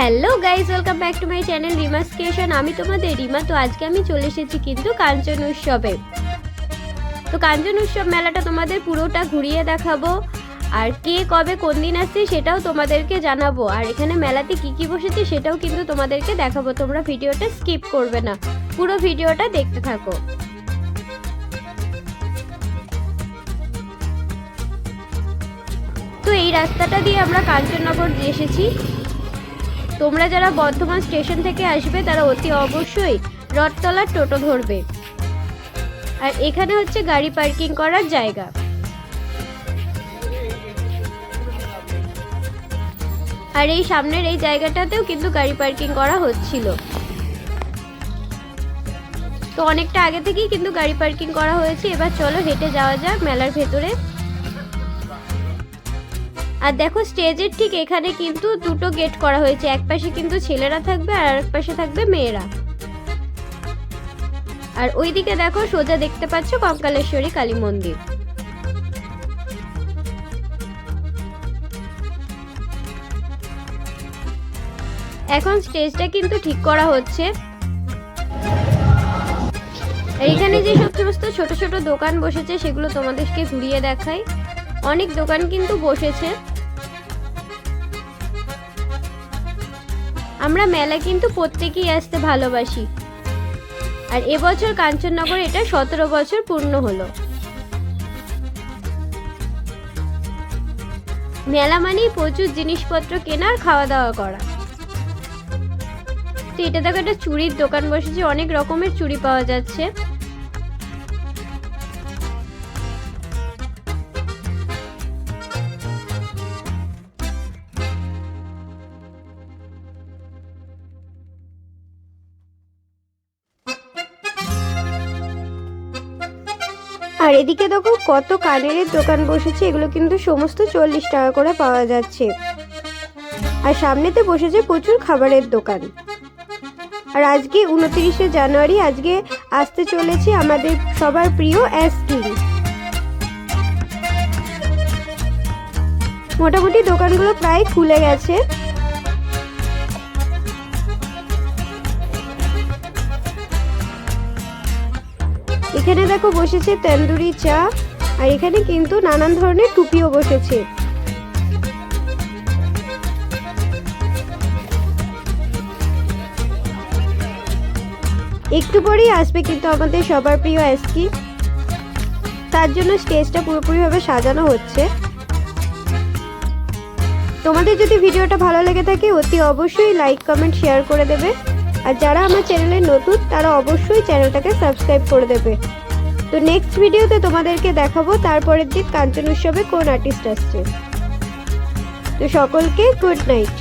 Hello guys welcome back to my channel Rima's creation আমি তোমাদের রিমা, তো আজকে আমি চলে এসেছি কিন্তু কাঞ্চন উৎসবে। তো কাঞ্চন উৎসব মেলাটা তোমাদের পুরোটা ঘুরিয়ে দেখাবো। আর কে কবে কোন দিন আসছে সেটাও তোমাদেরকে জানাব। আর এখানে মেলাতে কি কি বসেছে সেটাও কিন্তু তোমাদেরকে দেখাবো। তোমরা ভিডিওটা স্কিপ করবে না, পুরো ভিডিওটা দেখতে থাকো। তো এই রাস্তাটা দিয়ে আমরা কাঞ্চননগর এসেছি। তোমরা যারা বর্ধমান স্টেশন থেকে আসবে, তারা অতি অবশ্যই রথতলার টোটো ধরবে। আর এখানে হচ্ছে গাড়ি পার্কিং করার জায়গা। আর এই সামনের এই জায়গাটাতেও কিন্তু গাড়ি পার্কিং করা হচ্ছিল। তো অনেকটা আগে থেকেই কিন্তু গাড়ি পার্কিং করা হয়েছে। এবার চলো হেঁটে যাওয়া যাক, মেলার ভেতরে। আর দেখো স্টেজের ঠিক এখানে কিন্তু দুটো গেট করা হয়েছে। এক পাশে কিন্তু ছেলেরা থাকবে আর এক পাশে থাকবে মেয়েরা। আর ওইদিকে দেখো সোজা দেখতে পাচ্ছ কঙ্কালেশ্বরী কালী মন্দির। এখন স্টেজটা কিন্তু ঠিক করা হচ্ছে। এইখানে যে সমস্ত ছোট ছোট দোকান বসেছে সেগুলো তোমাদেরকে ঘুরিয়ে দেখাই। অনেক দোকান কিন্তু বসেছে। আমরা মেলা কিন্তু প্রত্যেকেই আসতে ভালোবাসি। আর এবছর কাঞ্চননগর এটা সতেরো বছর পূর্ণ হলো। মেলা মানেই প্রচুর জিনিসপত্র কেনার খাওয়া দাওয়া করা। তো এটা দেখো একটা চুড়ির দোকান বসেছে, অনেক রকমের চুড়ি পাওয়া যাচ্ছে। আর এদিকে দেখো কত কানের দোকান বসেছে, এগুলো কিন্তু সমস্ত চল্লিশ টাকা করে পাওয়া যাচ্ছে। আর সামনেতে বসেছে প্রচুর খাবারের দোকান। আর আজকে উনত্রিশে জানুয়ারি, আজকে আসতে চলেছে আমাদের সবার প্রিয় অ্যাস্কিং মোটামুটি দোকানগুলো প্রায় খুলে গেছে। এখানে দেখো বসেছে তন্দুরি চা, আর এখানে কিন্তু নানান ধরনের টুপিও বসেছে। একটু পরেই আসবে কিন্তু আমাদের সবার প্রিয় এসকি তার জন্য স্টেজটা পুরোপুরিভাবে সাজানো হচ্ছে। তোমাদের যদি ভিডিওটা ভালো লেগে থাকে, অতি অবশ্যই লাইক কমেন্ট শেয়ার করে দেবে। আর যারা আমার চ্যানেলে নতুন, তারা অবশ্যই চ্যানেলটাকে সাবস্ক্রাইব করে দেবে। তো নেক্সট ভিডিওতে তোমাদেরকে দেখাবো তারপরের দিন কাঞ্চন উৎসবে কোন আর্টিস্ট আসছে। তো সকলকে গুড নাইট